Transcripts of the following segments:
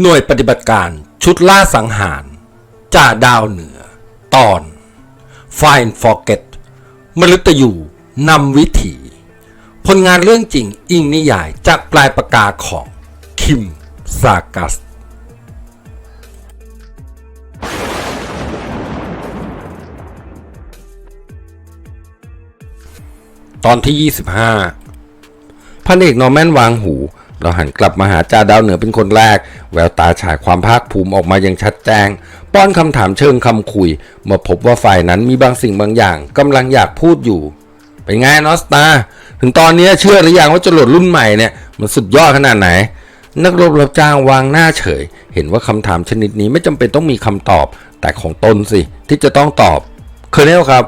หน่วยปฏิบัติการชุดล่าสังหารจ่าดาวเหนือ ตอน Find Forget มฤตยูนำวิถี ผลงานเรื่องจริงอิงนิยายจากปลายปากกาของ คิมซากัส ตอนที่ 25พันเอกนอร์แมนวางหู เราหันกลับมาหาจ่าดาวเหนือเป็นคนแรก แววตาฉายความภาคภูมิออกมาอย่างชัดแจ้ง ป้อนคำถามเชิงคำคุยเมื่อพบว่าฝ่ายนั้นมีบางสิ่งบางอย่างกำลังอยากพูดอยู่เป็นไงนอสตาถึงตอนนี้เชื่อหรือยังว่าจรวดรุ่นใหม่เนี่ยมันสุดยอดขนาดไหน นักรบรับจ้างวางหน้าเฉย เห็นว่าคำถามชนิดนี้ไม่จำเป็นต้องมีคำตอบ แต่ของตนสิที่จะต้องตอบเคอร์เนลครับ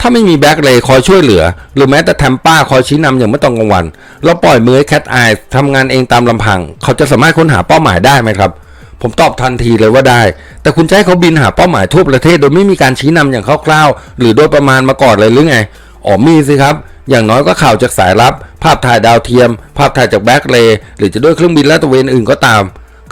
ถ้าไม่มีแบ็กเลย์คอยช่วยเหลือ หรือแม้แต่แทมป้าคอยชี้นำอย่างเมื่อตอนกลางวันเราปล่อยมือให้แคทไอซ์ทำงานเองตามลำพัง เขาจะสามารถค้นหาเป้าหมายได้ไหมครับ ผมตอบทันทีเลยว่าได้ แต่คุณจะให้เขาบินหาเป้าหมายทั่วประเทศ โดยไม่มีการชี้นำอย่างคร่าวๆ หรือโดยประมาณมาก่อนเลยหรือไงอ๋อมีสิครับอย่างน้อยก็ข่าวจากสายลับ ภาพถ่ายดาวเทียม ภาพถ่ายจากแบ็กเลย์หรือจะด้วยเครื่องบินลาดตระเวนอื่นก็ตาม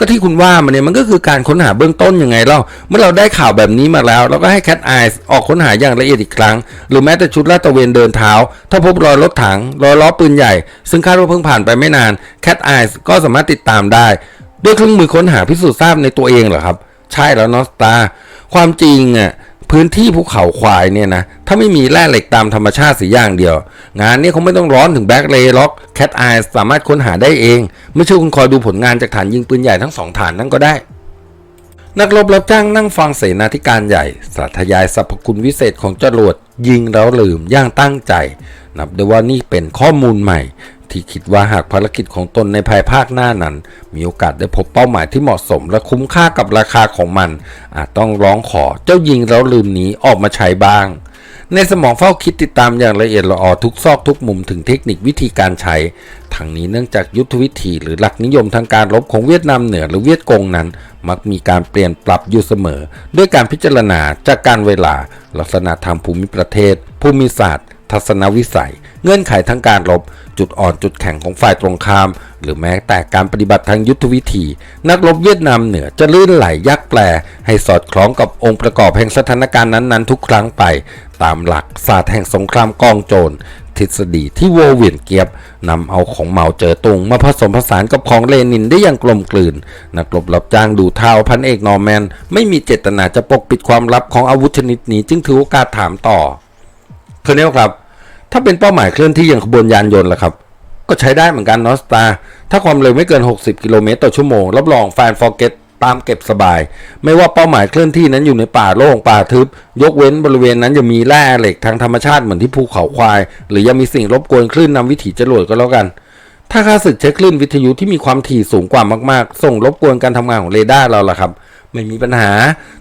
ก็ที่คุณว่ามันเนี่ยมันก็คือการค้นหาเบื้องต้นยังไงเล่าเมื่อเราได้ข่าวแบบนี้มาแล้ว เราก็ให้แคทไอส์ออกค้นหาอย่างละเอียดอีกครั้ง หรือแม้แต่ชุดลาดตระเวนเดินเท้า ถ้าพบรอยรถถังรอยล้อปืนใหญ่ ซึ่งคาดว่าเพิ่งผ่านไปไม่นานแคทไอส์ก็สามารถติดตามได้ ด้วยเครื่องมือค้นหาพิสูจน์ทราบในตัวเองเหรอครับ ใช่แล้วนอสตาความจริงอะ พื้นที่ภูเขาควายเนี่ยนะ ถ้าไม่มีแร่เหล็กตามธรรมชาติสีอย่างเดียว งานนี้คงไม่ต้องร้อนถึงแบ็กเลย์ล็อกแคทไอสามารถค้นหาได้เอง ไม่ใช่คุณคอยดูผลงานจากฐานยิงปืนใหญ่ทั้งสองฐานนั่นก็ได้ นักรบรับจ้างนั่งฟังเสนาธิการใหญ่สาธยายสรรพคุณวิเศษของจรวดยิงแล้วลืมย่างตั้งใจ นับได้ว่านี่เป็นข้อมูลใหม่ ที่คิดว่าหากภารกิจของตนในภายภาคหน้านั้น มีโอกาสได้พบเป้าหมายที่เหมาะสมและคุ้มค่ากับราคาของมัน อาจต้องร้องขอเจ้ายิงแล้วลืมนี้ออกมาใช้บ้าง ในสมองเฝ้าคิดติดตามอย่างละเอียดละออทุกซอกทุกมุมถึงเทคนิควิธีการใช้ ทั้งนี้เนื่องจากยุทธวิธีหรือหลักนิยมทางการรบของเวียดนามเหนือหรือเวียดกงนั้น มักมีการเปลี่ยนปรับอยู่เสมอ ด้วยการพิจารณาจากการเวลา ลักษณะทางภูมิประเทศ ภูมิศาสตร์ ทัศนวิสัย เงื่อนไขทางการรบ จุดอ่อนจุดแข็งของฝ่ายตรงข้าม หรือแม้แต่การปฏิบัติทางยุทธวิธี นักรบเวียดนามเหนือจะลื่นไหลยักแปล ให้สอดคล้องกับองค์ประกอบแห่งสถานการณ์นั้นๆ ทุกครั้งไป ตามหลักศาสตร์แห่งสงครามกองโจรทฤษฎีที่โวเวียนเกียบนำเอาของเหมาเจอตุงมาผสมผสานกับของเลนินได้อย่างกลมกลืน นักรบรับจ้างดูเท้าพันเอกนอร์แมน ไม่มีเจตนาจะปกปิดความลับของอาวุธชนิดนี้จึงถือโอกาสถามต่อเคอร์เนลครับ ถ้าเป็นเป้าหมายเคลื่อนที่อย่างขบวนยานยนต์ล่ะครับ ก็ใช้ได้เหมือนกันนอสตาถ้าความเร็วไม่เกิน 60 กิโลเมตรต่อชั่วโมง รับรองแฟนฟอร์เกตตามเก็บสบาย ไม่ว่าเป้าหมายเคลื่อนที่นั้นอยู่ในป่าโล่งป่าทึบ ยกเว้นบริเวณนั้นจะมีแร่เหล็กทางธรรมชาติเหมือนที่ภูเขาควาย หรือยังมีสิ่งรบกวนคลื่นนำวิถีจรวดก็แล้วกัน ถ้าค่าศึกใช้คลื่นวิทยุที่มีความถี่สูงกว่ามากๆ ส่งรบกวนการทำงานของเรดาร์เราล่ะครับ ไม่มีปัญหา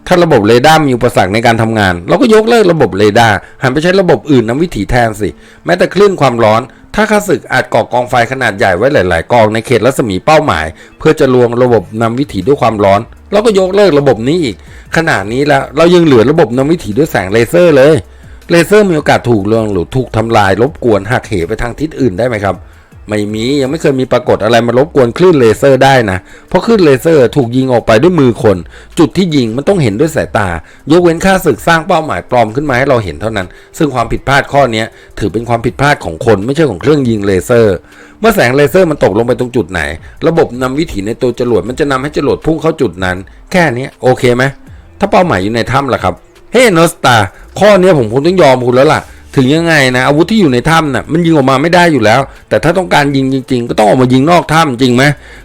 ถ้าระบบเรดาร์มีอุปสรรคในการทำงาน เราก็ยกเลิกระบบเรดาร์หันไปใช้ระบบอื่นนำวิถีแทนสิ แม้แต่คลื่นความร้อน ถ้าข้าศึกอาจก่อกองไฟขนาดใหญ่ไว้หลาย ๆ กองในเขตรัศมีเป้าหมาย เพื่อจะลวงระบบนำวิถีด้วยความร้อน เราก็ยกเลิกระบบนี้อีก ขนาดนี้แล้วเรายังเหลือระบบนำวิถีด้วยแสงเลเซอร์เลย เลเซอร์มีโอกาสถูกลวงหรือถูกทำลายรบกวนหักเหไปทางทิศอื่นได้ไหมครับ ไม่มียังไม่เคยมีปรากฏอะไรมารบกวนคลื่นเลเซอร์ได้นะ เพราะคลื่นเลเซอร์ถูกยิงออกไปด้วยมือคน จุดที่ยิงมันต้องเห็นด้วยสายตา ยกเว้นค่าศึกสร้างเป้าหมายปลอมขึ้นมาให้เราเห็นเท่านั้น ซึ่งความผิดพลาดข้อนี้ถือเป็นความผิดพลาดของคนไม่ใช่ของเครื่องยิงเลเซอร์ เมื่อแสงเลเซอร์มันตกลงไปตรงจุดไหน ระบบนำวิถีในตัวจรวดมันจะนำให้จรวดพุ่งเข้าจุดนั้น แค่นี้โอเคไหมถ้าเป้าหมายอยู่ในถ้ำล่ะครับเฮ้นอสตาข้อนี้ผมคงต้องยอมคุณแล้วล่ะ ถึงยังไงนะอาวุธที่อยู่ในถ้ำน่ะมันยิงออกมาไม่ได้อยู่แล้ว แต่ถ้าต้องการยิงจริง ๆ ก็ต้องออกมายิงนอกถ้ำจริงไหม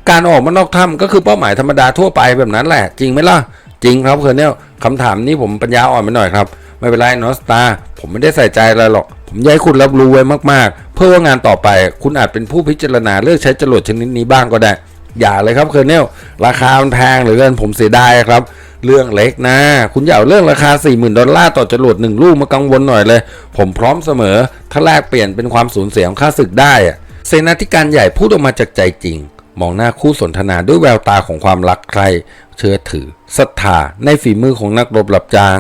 การออกมานอกถ้ำก็คือเป้าหมายธรรมดาทั่วไปแบบนั้นแหละ จริงไหมล่ะจริงครับเคอร์เนลคำถามนี้ผมปัญญาอ่อนไปหน่อยครับไม่เป็นไรนอสตาผมไม่ได้ใส่ใจอะไรหรอก ผมอยากให้คุณรับรู้ไว้มากๆ เพื่อว่างานต่อไป คุณอาจเป็นผู้พิจารณาเลือกใช้จรวดชนิดนี้บ้างก็ได้ อย่าเลยครับเคอร์เนลราคามันแพงเหลือเกินผมเสียดายครับ เรื่องเล็กนะ คุณอย่าเอาเรื่องราคา 40,000 ดอลลาร์ต่อจรวดหนึ่งลูกมากังวลหน่อยเลย ผมพร้อมเสมอ ถ้าแลกเปลี่ยนเป็นความสูญเสียของค่าศึกได้เสนาธิการใหญ่พูดออกมาจากใจจริง มองหน้าคู่สนทนาด้วยแววตาของความรักใคร เชื่อถือศรัทธาในฝีมือของนักรบรับจ้าง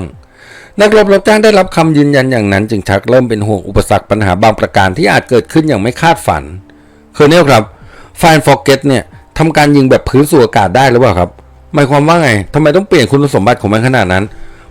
นักรบรับจ้างได้รับคำยืนยันอย่างนั้น จึงชักเริ่มเป็นห่วงอุปสรรคปัญหาบางประการที่อาจเกิดขึ้นอย่างไม่คาดฝันเคอร์เนลครับ f i n e Forget เนี่ย ทำการยิงแบบพื้นสู่อากาศได้หรือเปล่าครับ หมายความว่าไงทำไมต้องเปลี่ยนคุณสมบัติของมันขนาดนั้น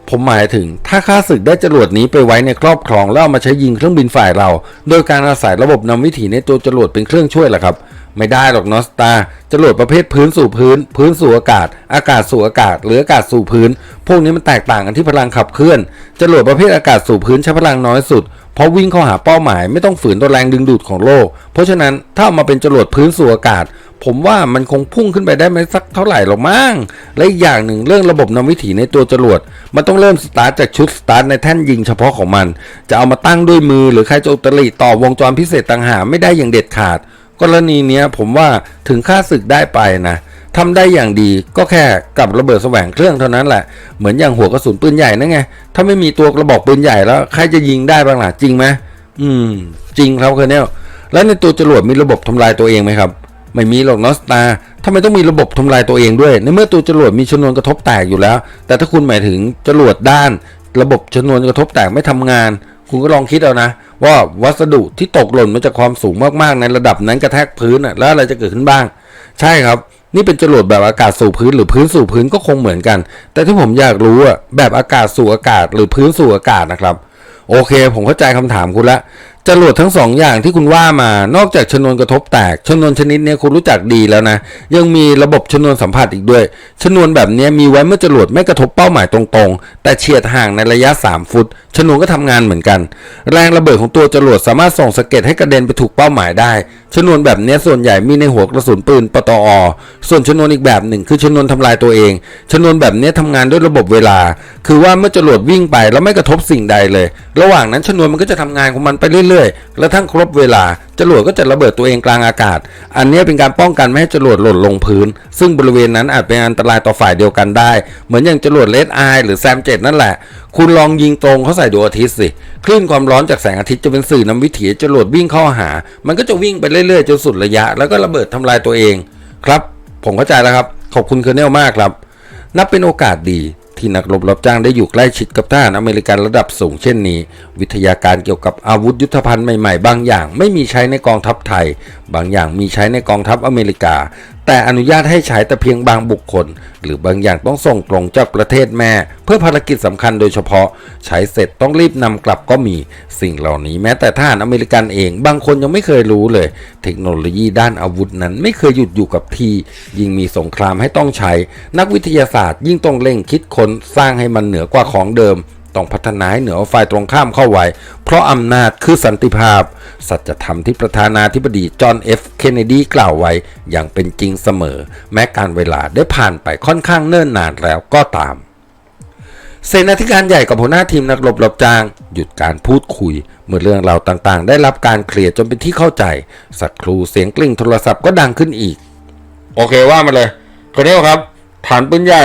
ผมหมายถึง ถ้าข้าศึกได้จรวดนี้ไปไว้ในครอบครองแล้วเอามาใช้ยิงเครื่องบินฝ่ายเรา โดยการอาศัยระบบนำวิถีในตัวจรวดเป็นเครื่องช่วยล่ะครับ ไม่ได้หรอกนอสตาจรวดประเภทพื้นสู่พื้น พื้นสู่อากาศ อากาศสู่อากาศ หรืออากาศสู่พื้น พวกนี้มันแตกต่างกันที่พลังขับเคลื่อนจรวดประเภทอากาศสู่พื้นใช้พลังน้อยสุด เพราะวิ่งเข้าหาเป้าหมายไม่ต้องฝืนตัวแรงดึงดูดของโลก เพราะฉะนั้นถ้ามาเป็นจรวดพื้นสู่อากาศ ผมว่ามันคงพุ่งขึ้นไปได้ไม่สักเท่าไหร่หรอกมั้งและอีกอย่างหนึ่งเรื่องระบบนำวิถีในตัวจรวด มันต้องเริ่มสตาร์ทจากชุดสตาร์ทในแท่นยิงเฉพาะของมัน จะเอามาตั้งด้วยมือหรือใครจะอุตริต่อวงจรพิเศษต่างหากไม่ได้อย่างเด็ดขาด กรณีนี้ผมว่าถึงค่าศึกได้ไปนะ ทำได้อย่างดีก็แค่กับระเบิดแสวงเครื่องเท่านั้นแหละ เหมือนอย่างหัวกระสุนปืนใหญ่นั่นไง ถ้าไม่มีตัวกระบอกปืนใหญ่แล้วใครจะยิงได้บ้างล่ะจริงไหมอืม จริงครับเคอร์เนลแล้วในตัวจรวดมีระบบทำลายตัวเองไหมครับ ไม่มีหรอกนอสตาทำไมต้องมีระบบทำลายตัวเองด้วย ในเมื่อตัวจรวดมีชนวนกระทบแตกอยู่แล้ว แต่ถ้าคุณหมายถึงจรวดด้าน ระบบชนวนกระทบแตกไม่ทำงาน คุณก็ลองคิดเอานะว่าวัสดุที่ตกหล่นมาจากความสูงมากๆในระดับนั้นกระแทกพื้นอะแล้วอะไรจะเกิดขึ้นบ้าง ใช่ครับ นี่เป็นจรวดแบบอากาศสู่พื้นหรือพื้นสู่พื้นก็คงเหมือนกัน แต่ที่ผมอยากรู้อะแบบอากาศสู่อากาศหรือพื้นสู่อากาศนะครับ โอเค ผมเข้าใจคำถามคุณละ จรวดทั้งสองอย่างที่คุณว่ามา นอกจากชนวนกระทบแตก ชนวนชนิดนี้คุณรู้จักดีแล้วนะ ยังมีระบบชนวนสัมผัสอีกด้วย ชนวนแบบนี้มีไว้เมื่อจรวดไม่กระทบเป้าหมายตรงๆ แต่เฉียดห่างในระยะ 3 ฟุต ชนวนก็ทำงานเหมือนกัน แรงระเบิดของตัวจรวดสามารถส่งสะเก็ดให้กระเด็นไปถูกเป้าหมายได้ ชนวนแบบนี้ส่วนใหญ่มีในหัวกระสุนปืนปตอ ส่วนชนวนอีกแบบหนึ่งคือชนวนทำลายตัวเอง ชนวนแบบนี้ยทำงานด้วยระบบเวลา คือว่าเมื่อจรวดวิ่งไปแล้วไม่กระทบสิ่งใดเลย ระหว่างนั้นชนวนมันก็จะทำงานของมันไปเรื่อยๆแล้วทั้งครบเวลาจรวดก็จะระเบิดตัวเองกลางอากาศ อันนี้เป็นการป้องกันไม่ให้จรวดหล่นลงพื้น ซึ่งบริเวณนั้นอาจเป็นอันตรายต่อฝ่ายเดียวกันได้ เหมือนอย่างจรวดเลดไอหรือแซมเจ็ดนั่นแหละ คุณลองยิงตรงเขาใส่ดวงอาทิตย์สิ คลื่นความร้อนจากแสงอาทิตย์จะเป็นสื่อนำวิถีจรวดวิ่งเข้าหา มันก็จะวิ่งไปเรื่อยๆจนสุดระยะ แล้วก็ระเบิดทำลายตัวเอง ครับ ผมเข้าใจแล้วครับ ขอบคุณเคอร์เนลมากครับ นับเป็นโอกาสดี ที่นักรบรับจ้างได้อยู่ใกล้ชิดกับทหารอเมริกันระดับสูงเช่นนี้ วิทยาการเกี่ยวกับอาวุธยุทโธภัณฑ์ใหม่ๆ บางอย่างไม่มีใช้ในกองทัพไทย บางอย่างมีใช้ในกองทัพอเมริกา แต่อนุญาตให้ใช้แต่เพียงบางบุคคล หรือบางอย่างต้องส่งตรงจากประเทศแม่ เพื่อภารกิจสำคัญโดยเฉพาะใช้เสร็จต้องรีบนำกลับก็มี สิ่งเหล่านี้แม้แต่ทหารอเมริกันเอง บางคนยังไม่เคยรู้เลย เทคโนโลยีด้านอาวุธนั้นไม่เคยหยุดอยู่กับที่ ยิ่งมีสงครามให้ต้องใช้ นักวิทยาศาสตร์ ยิ่งต้องเร่งคิดค้นสร้างให้มันเหนือกว่าของเดิม ต้องพัฒนาให้เหนือฝ่ายตรงข้ามเข้าไว้ เพราะอำนาจคือสันติภาพ สัจธรรมที่ประธานาธิบดีจอห์นเอฟเคนเนดีกล่าวไว้อย่างเป็นจริงเสมอ แม้การเวลาได้ผ่านไปค่อนข้างเนิ่นนานแล้วก็ตามเสนาธิการใหญ่กับหัวหน้าทีมนักรบรับจ้าง หยุดการพูดคุย เมื่อเรื่องราวต่างๆ ได้รับการเคลียร์จนเป็นที่เข้าใจ สักครู่เสียงกลิ้งโทรศัพท์ก็ดังขึ้นอีก โอเคว่ามาเลยคนนี้ครับ ฐานปืนใหญ่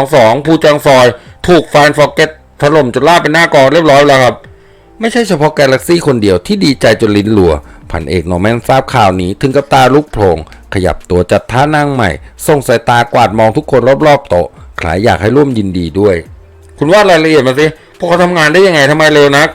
122ภูจังซอย ถูกไฟนฟอร์เกต ถล่มจนลาบเป็นหน้ากองเรียบร้อยแล้วครับ ไม่ใช่เฉพาะแกลเล็กซี่คนเดียวที่ดีใจจนลิ้นหลัว พันเอกโนแมนทราบข่าวนี้ถึงกับตาลุกโพลงขยับตัวจัดท่านั่งใหม่ ส่งสายตากวาดมองทุกคนรอบๆโต๊ะคล้ายอยากให้ร่วมยินดีด้วย คุณว่ารายละเอียดมาสิพวกเขาทำงานได้ยังไงทำไมเร็วนัก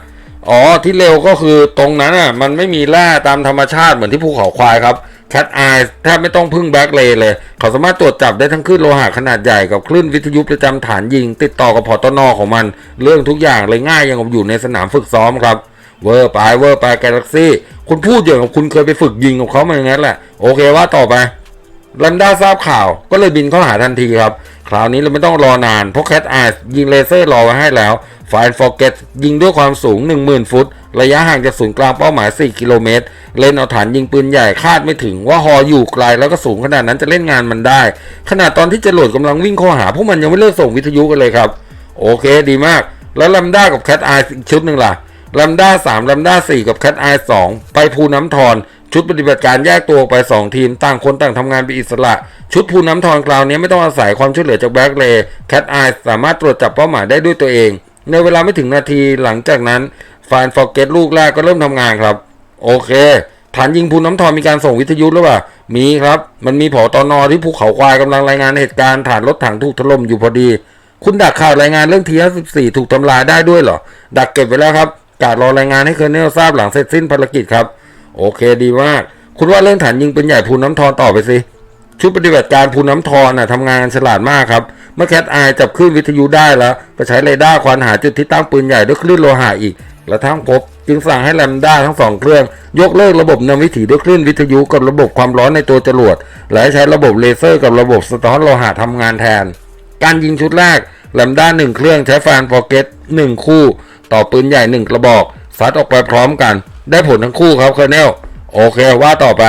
อ๋อที่เร็วก็คือตรงนั้นอะมันไม่มีแร่ตามธรรมชาติเหมือนที่ภูเขาควายครับ แคทไอแทบไม่ต้องพึ่งแบ็กเลย์เลย เขาสามารถตรวจจับได้ทั้งคลื่นโลหะขนาดใหญ่กับคลื่นวิทยุประจำฐานยิง ติดต่อกับพอตนอของมัน เรื่องทุกอย่างเลยง่ายอย่างกับอยู่ในสนามฝึกซ้อมครับ เวอร์ไปเวอร์ไปแกลเล็กซี่ คุณพูดอย่างกับคุณเคยไปฝึกยิงกับเขามาอย่างนั้นแหละ โอเคว่าต่อไปลันด้าทราบข่าวก็เลยบินเข้าหาทันทีครับ คราวนี้เราไม่ต้องรอนาน เพราะแคทไอส์ยิงเลเซอร์รอไว้ให้แล้วไฟน์ฟอร์เกตยิงด้วยความสูง 10,000 ฟุต ระยะห่างจากศูนย์กลางเป้าหมาย 4 กิโลเมตร เล่นเอาฐานยิงปืนใหญ่คาดไม่ถึงว่าฮออยู่ไกลแล้วก็สูงขนาดนั้นจะเล่นงานมันได้ ขนาดตอนที่จรวดกำลังวิ่งเข้าหาพวกมันยังไม่เลิกส่งวิทยุกันเลยครับ โอเคดีมาก แล้วลัมด้ากับแคทไออีกชุดหนึ่งล่ะลัมด้าสามลัมด้าสี่กับแคทไอสองไปภูน้ำทอนชุดปฏิบัติการแยกตัวไป 2 ทีม ต่างคนต่างทำงานเป็นอิสระ ชุดภูน้ำทอนคราวนี้ไม่ต้องอาศัยความช่วยเหลือจากแบ็กเลย์แคทไอสามารถตรวจจับเป้าหมายได้ด้วยตัวเอง ในเวลาไม่ถึงนาทีหลังจากนั้น ฟานฟอร์เกตลูกแรกก็เริ่มทำงานครับ โอเค ฐานยิงภูน้ำทอนมีการส่งวิทยุหรือเปล่า มีครับ มันมีผอตอนอที่ภูเขาควายกำลังรายงานเหตุการณ์ฐานรถถังถูกถล่มอยู่พอดี คุณดักข่าวรายงานเรื่องที54ถูกทำลายได้ด้วยเหรอ ดักเก็บไว้แล้วครับกาดรอรายงานให้เคอร์เนลทราบหลังเสร็จสิ้นภารกิจครับ โอเคดีมาก คุณว่าเรื่องฐานยิงปืนใหญ่ภูน้ำทอนต่อไปสิชุดปฏิบัติการภูน้ำทอนน่ะทำงานฉลาดมากครับ เมื่อแคทไอจับคลื่นวิทยุได้แล้ว ก็ใช้เรดาร์ควานหาจุดที่ตั้งปืนใหญ่ด้วยคลื่นโลหะอีก และทั้งพบจึงสั่งให้แลมด้าทั้งสองเครื่อง ยกเลิกระบบนำวิถีด้วยคลื่นวิทยุกับระบบความร้อนในตัวจรวด และใช้ระบบเลเซอร์กับระบบสะท้อนโลหะทำงานแทน การยิงชุดแรกแลมด้าหนึ่งเครื่องใช้แฟนฟอร์เกตหนึ่งคู่ ต่อปืนใหญ่หนึ่งกระบอกซัดออกไปพร้อมกัน ได้ผลทั้งคู่ครับเคอร์เนลโอเคว่าต่อไป